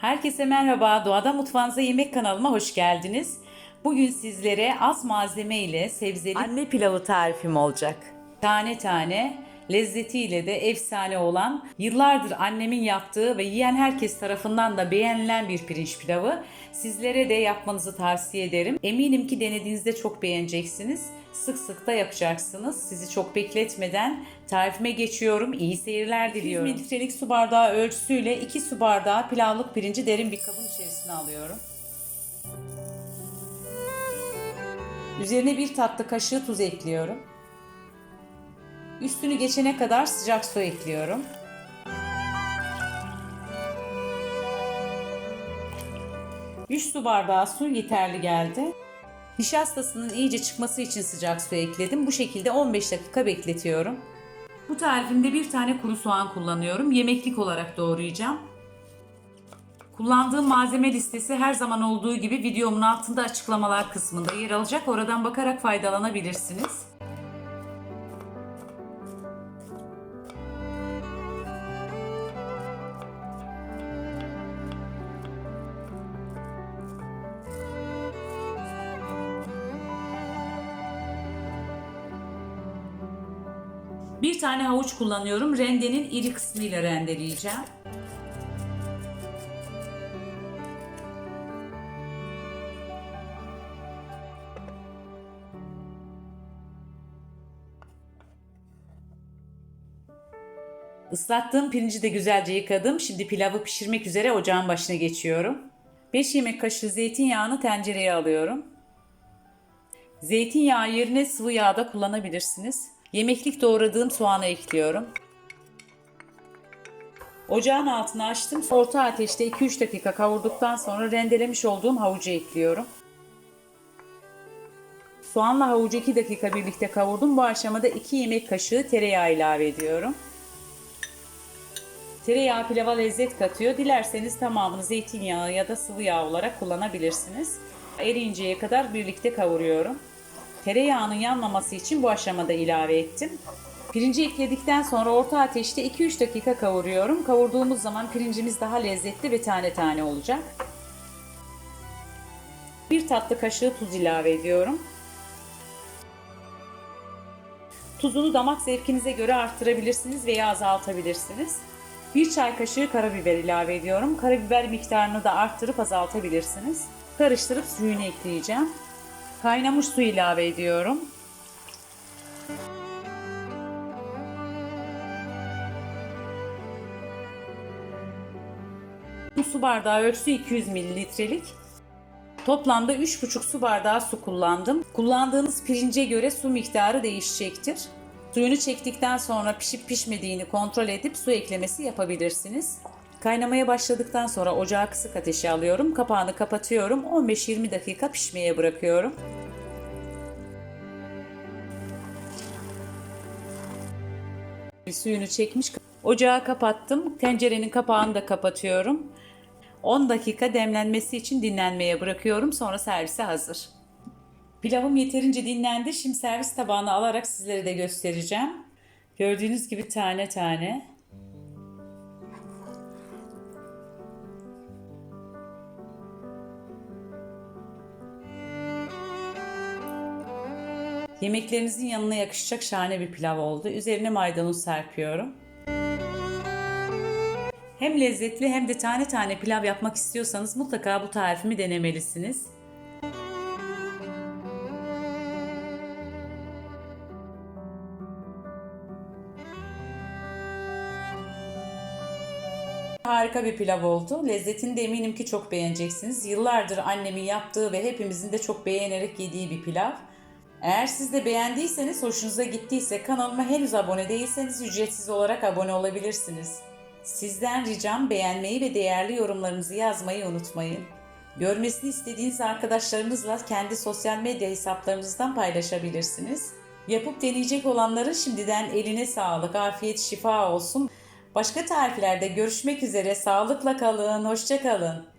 Herkese merhaba. Doğada Mutfağınıza Yemek kanalıma hoş geldiniz. Bugün sizlere az malzeme ile sebzeli anne pilavı tarifim olacak. Tane tane lezzetiyle de efsane olan, yıllardır annemin yaptığı ve yiyen herkes tarafından da beğenilen bir pirinç pilavı. Sizlere de yapmanızı tavsiye ederim. Eminim ki denediğinizde çok beğeneceksiniz. Sık sık da yapacaksınız. Sizi çok bekletmeden tarifime geçiyorum. İyi seyirler diliyorum. 100 mililitrelik su bardağı ölçüsüyle 2 su bardağı pilavlık pirinci derin bir kabın içerisine alıyorum. Üzerine bir tatlı kaşığı tuz ekliyorum. Üstünü geçene kadar sıcak su ekliyorum. Üç su bardağı su yeterli geldi. Nişastasının iyice çıkması için sıcak su ekledim. Bu şekilde 15 dakika bekletiyorum. Bu tarifimde bir tane kuru soğan kullanıyorum. Yemeklik olarak doğrayacağım. Kullandığım malzeme listesi her zaman olduğu gibi videomun altında açıklamalar kısmında yer alacak. Oradan bakarak faydalanabilirsiniz. Bir tane havuç kullanıyorum. Rendenin iri kısmıyla rendeleyeceğim. Islattığım pirinci de güzelce yıkadım. Şimdi pilavı pişirmek üzere ocağın başına geçiyorum. 5 yemek kaşığı zeytinyağını tencereye alıyorum. Zeytinyağı yerine sıvı yağ da kullanabilirsiniz. Yemeklik doğradığım soğanı ekliyorum. Ocağın altını açtım. Orta ateşte 2-3 dakika kavurduktan sonra rendelemiş olduğum havucu ekliyorum. Soğanla havucu 2 dakika birlikte kavurdum. Bu aşamada 2 yemek kaşığı tereyağı ilave ediyorum. Tereyağı pilava lezzet katıyor. Dilerseniz tamamını zeytinyağı ya da sıvı yağ olarak kullanabilirsiniz. Eriyinceye kadar birlikte kavuruyorum. Tereyağının yanmaması için bu aşamada ilave ettim. Pirinci ekledikten sonra orta ateşte 2-3 dakika kavuruyorum. Kavurduğumuz zaman pirincimiz daha lezzetli ve tane tane olacak. Bir tatlı kaşığı tuz ilave ediyorum. Tuzunu damak zevkinize göre arttırabilirsiniz veya azaltabilirsiniz. Bir çay kaşığı karabiber ilave ediyorum. Karabiber miktarını da arttırıp azaltabilirsiniz. Karıştırıp suyunu ekleyeceğim. Kaynamış su ilave ediyorum. Bu su bardağı ölçüsü 200 mililitrelik. Toplamda 3,5 su bardağı su kullandım. Kullandığınız pirince göre su miktarı değişecektir. Suyunu çektikten sonra pişip pişmediğini kontrol edip su eklemesi yapabilirsiniz. Kaynamaya başladıktan sonra ocağı kısık ateşe alıyorum. Kapağını kapatıyorum. 15-20 dakika pişmeye bırakıyorum. Suyunu çekmiş. Ocağı kapattım. Tencerenin kapağını da kapatıyorum. 10 dakika demlenmesi için dinlenmeye bırakıyorum. Sonra servise hazır. Pilavım yeterince dinlendi. Şimdi servis tabağına alarak sizlere de göstereceğim. Gördüğünüz gibi tane tane. Yemeklerinizin yanına yakışacak şahane bir pilav oldu. Üzerine maydanoz serpiyorum. Hem lezzetli hem de tane tane pilav yapmak istiyorsanız mutlaka bu tarifimi denemelisiniz. Harika bir pilav oldu. Lezzetini de eminim ki çok beğeneceksiniz. Yıllardır annemin yaptığı ve hepimizin de çok beğenerek yediği bir pilav. Eğer siz de beğendiyseniz, hoşunuza gittiyse kanalıma henüz abone değilseniz ücretsiz olarak abone olabilirsiniz. Sizden ricam beğenmeyi ve değerli yorumlarınızı yazmayı unutmayın. Görmesini istediğiniz arkadaşlarınızla kendi sosyal medya hesaplarınızdan paylaşabilirsiniz. Yapıp deneyecek olanların şimdiden eline sağlık, afiyet, şifa olsun. Başka tariflerde görüşmek üzere. Sağlıkla kalın, hoşça kalın.